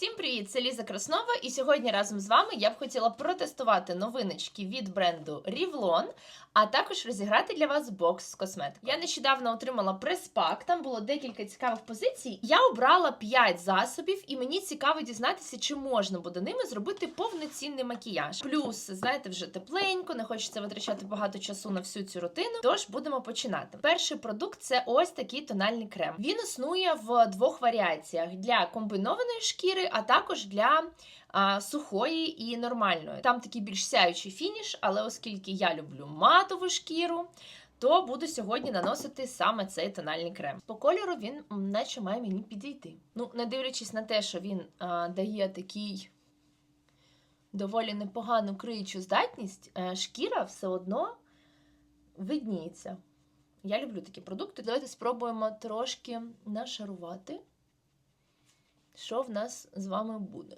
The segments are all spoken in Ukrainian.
Всім привіт! Це Ліза Краснова, і сьогодні разом з вами я б хотіла протестувати новиночки від бренду Revlon, а також розіграти для вас бокс з косметикою. Я нещодавно отримала прес-пак, там було декілька цікавих позицій. Я обрала 5 засобів, і мені цікаво дізнатися, чи можна буде ними зробити повноцінний макіяж. Плюс, знаєте, вже тепленько, не хочеться витрачати багато часу на всю цю рутину. Тож будемо починати. Перший продукт це ось такий тональний крем. Він існує в двох варіаціях: для комбінованої шкіри, а також для а, сухої і нормальної. Там такий більш сяючий фініш, але оскільки я люблю матову шкіру. То буду сьогодні наносити саме цей тональний крем. По кольору він наче має мені підійти. Ну, не дивлячись на те, що він а, дає такий доволі непогану криючу здатність, е, шкіра все одно видніється. Я люблю такі продукти. Давайте спробуємо трошки нашарувати, що в нас з вами буде.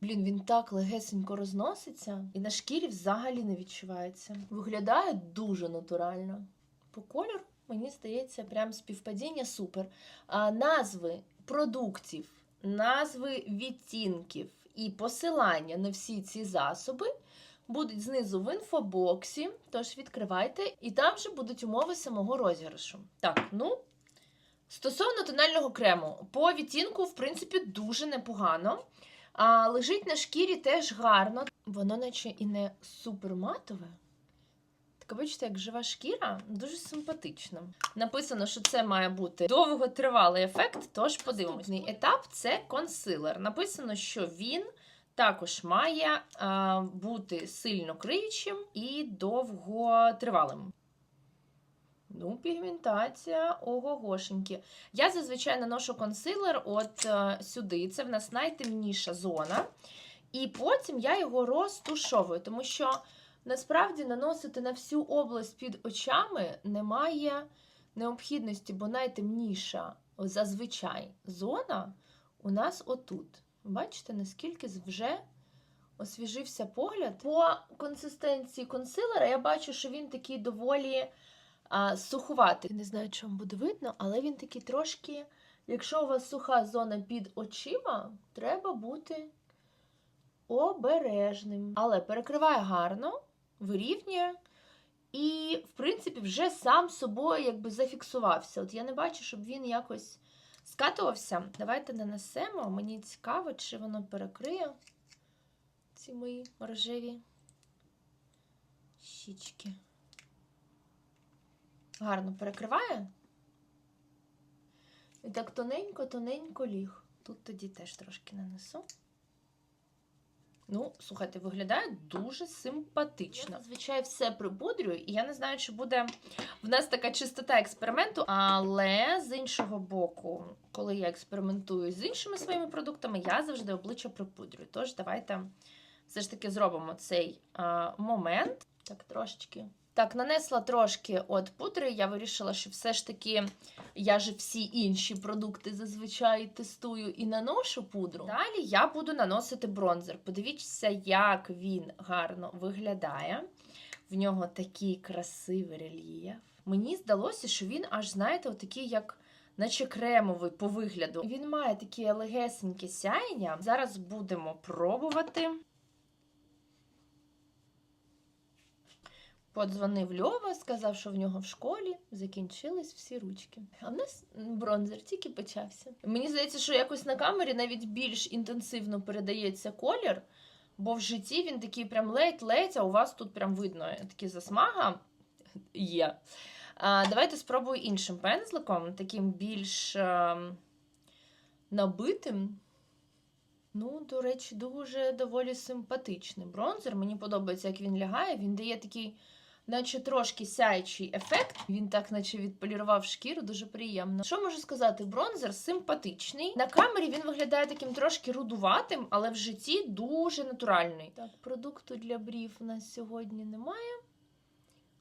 Блін, він так легесенько розноситься, і на шкірі взагалі не відчувається. Виглядає дуже натурально. По кольору, мені здається, прям співпадіння супер. А, назви продуктів, назви відтінків і посилання на всі ці засоби будуть знизу в інфобоксі. Тож відкривайте, і там же будуть умови самого розіграшу. Так, ну. Стосовно тонального крему, по відтінку, в принципі, дуже непогано. А лежить на шкірі теж гарно. Воно, наче і не супер матове. Таке, бачите, як жива шкіра, дуже симпатично. Написано, що це має бути довготривалий ефект, тож подивимось. Наступний етап це консилер. Написано, що він також має а, бути сильно криючим і довготривалим. Ну, пігментація, ого-гошеньки. Я зазвичай наношу консилер от е, сюди. Це в нас найтемніша зона. І потім я його розтушовую, тому що насправді наносити на всю область під очами немає необхідності, бо найтемніша зазвичай зона у нас отут. Бачите, наскільки вже освіжився погляд. По консистенції консилера я бачу, що він такий доволі а, сухуватий. Не знаю, чи вам буде видно, але він такий трошки. Якщо у вас суха зона під очима, треба бути обережним. Але перекриває гарно, вирівнює. І, в принципі, вже сам собою якби зафіксувався. От я не бачу, щоб він якось скатувався. Давайте нанесемо. Мені цікаво, чи воно перекриє ці мої рожеві щічки. Гарно перекриває. І так тоненько-тоненько ліг. Тут тоді теж трошки нанесу. Ну, слухайте, виглядає дуже симпатично. Я зазвичай все припудрюю, і я не знаю, чи буде в нас така чистота експерименту, але з іншого боку, коли я експериментую з іншими своїми продуктами, я завжди обличчя припудрюю. Тож, давайте все ж таки зробимо цей а, момент. Так, трошечки. Так, нанесла трошки от пудри. Я вирішила, що все ж таки я ж всі інші продукти зазвичай тестую і наношу пудру. Далі я буду наносити бронзер. Подивіться, як він гарно виглядає. В нього такий красивий рельєф. Мені здалося, що він аж, знаєте, отакий, як. Наче кремовий по вигляду. Він має таке легесеньке сяєння. Зараз будемо пробувати. Подзвонив Льова, сказав, що в нього в школі закінчились всі ручки. А в нас бронзер тільки почався. Мені здається, що якось на камері навіть більш інтенсивно передається колір, бо в житті він такий прям ледь-ледь, а у вас тут прям видно такі засмага є. А, Давайте спробую іншим пензликом, таким більш а, набитим. Ну, до речі, дуже доволі симпатичний бронзер. Мені подобається, як він лягає. Він дає такий наче трошки сяючий ефект. Він так, наче відполірував шкіру, дуже приємно. Що можу сказати? Бронзер симпатичний. На камері він виглядає таким трошки рудуватим, але в житті дуже натуральний. Так, продукту для брів у нас сьогодні немає.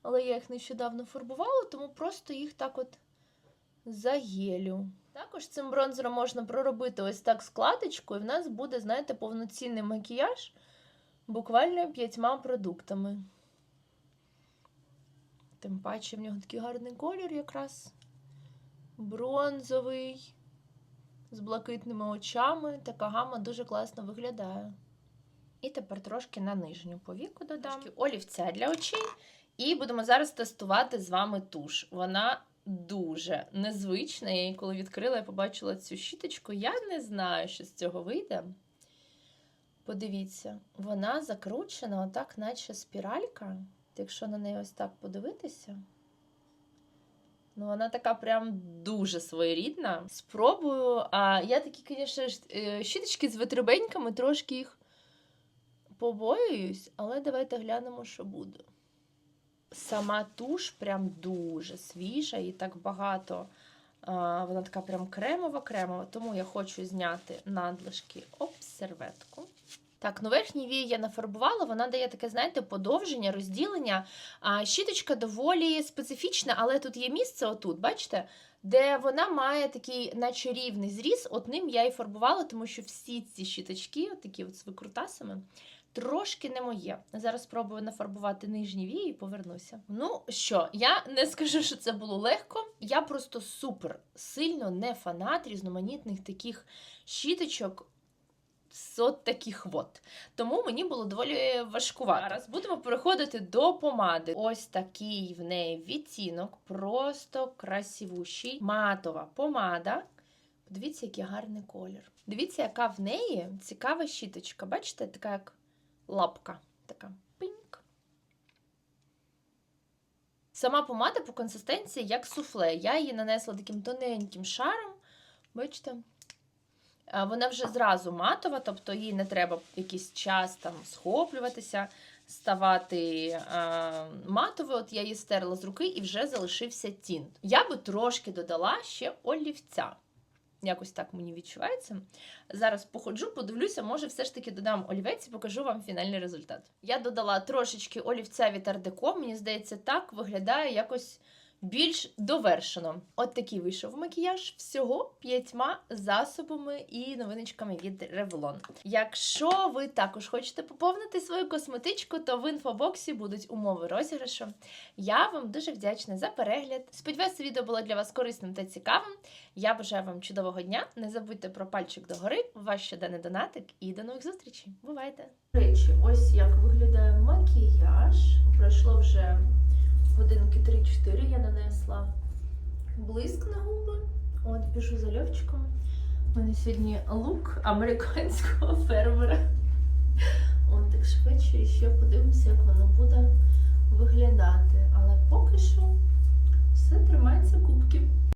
Але я їх нещодавно фарбувала, тому просто їх так от загелю. Також цим бронзером можна проробити ось так складочку, і в нас буде, знаєте, повноцінний макіяж буквально п'ятьма продуктами. Тим паче в нього такий гарний колір якраз бронзовий, з блакитними очами. Така гама дуже класно виглядає. І тепер трошки на нижню повіку додам Трошки олівця для очей. І будемо зараз тестувати з вами туш. Вона дуже незвична. Я її коли відкрила, я побачила цю щіточку. Я не знаю, що з цього вийде. Подивіться, вона закручена, отак, наче спіралька. Якщо на неї ось так подивитися. Ну, вона така прям дуже своєрідна. Спробую. А я такі, звісно, е, щіточки з витребеньками, трошки їх побоююсь, але давайте глянемо, що буде. Сама туш прям дуже свіжа і так багато. Вона така прям кремова-кремова, тому я хочу зняти надлишки об серветку. Так, ну верхній вій я нафарбувала, вона дає таке, знаєте, подовження, розділення. А щіточка доволі специфічна, але тут є місце, отут, бачите, де вона має такий, наче рівний зріз. От ним я і фарбувала, тому що всі ці щіточки, такі от з викрутасами, трошки не моє. Зараз спробую нафарбувати нижні вії і повернуся. Ну що, я не скажу, що це було легко. Я просто супер сильно не фанат різноманітних таких щіточок. От таких от. Тому мені було доволі важкувато. Зараз будемо переходити до помади. Ось такий в неї відтінок, просто красивущий. Матова помада. Подивіться, який гарний колір. Дивіться, яка в неї цікава щіточка. Бачите, така як лапка. Така пиньк. Сама помада по консистенції як суфле. Я її нанесла таким тоненьким шаром. Бачите? Вона вже зразу матова, тобто їй не треба якийсь час там схоплюватися, ставати а, матовою. От я її стерла з руки і вже залишився тінт. Я би трошки додала ще олівця. Якось так мені відчувається. Зараз походжу, подивлюся, може, все ж таки додам олівець і покажу вам фінальний результат. Я додала трошечки олівця від Deco, мені здається, так виглядає якось більш довершено. От такий вийшов макіяж всього п'ятьма засобами і новиночками від Revlon. Якщо ви також хочете поповнити свою косметичку, то в інфобоксі будуть умови розіграшу. Я вам дуже вдячна за перегляд. Сподіваюся, відео було для вас корисним та цікавим. Я бажаю вам чудового дня. Не забудьте про пальчик догори, ваш щоденний донатик і до нових зустрічей. Бувайте! Речі, ось як виглядає макіяж. Пройшло вже годинки 3-4 я нанесла блиск на губи. От пішу за льовчиком. У мене сьогодні лук американського фермера. От так швидше і ще подивимося, як воно буде виглядати. Але поки що все тримається кубки.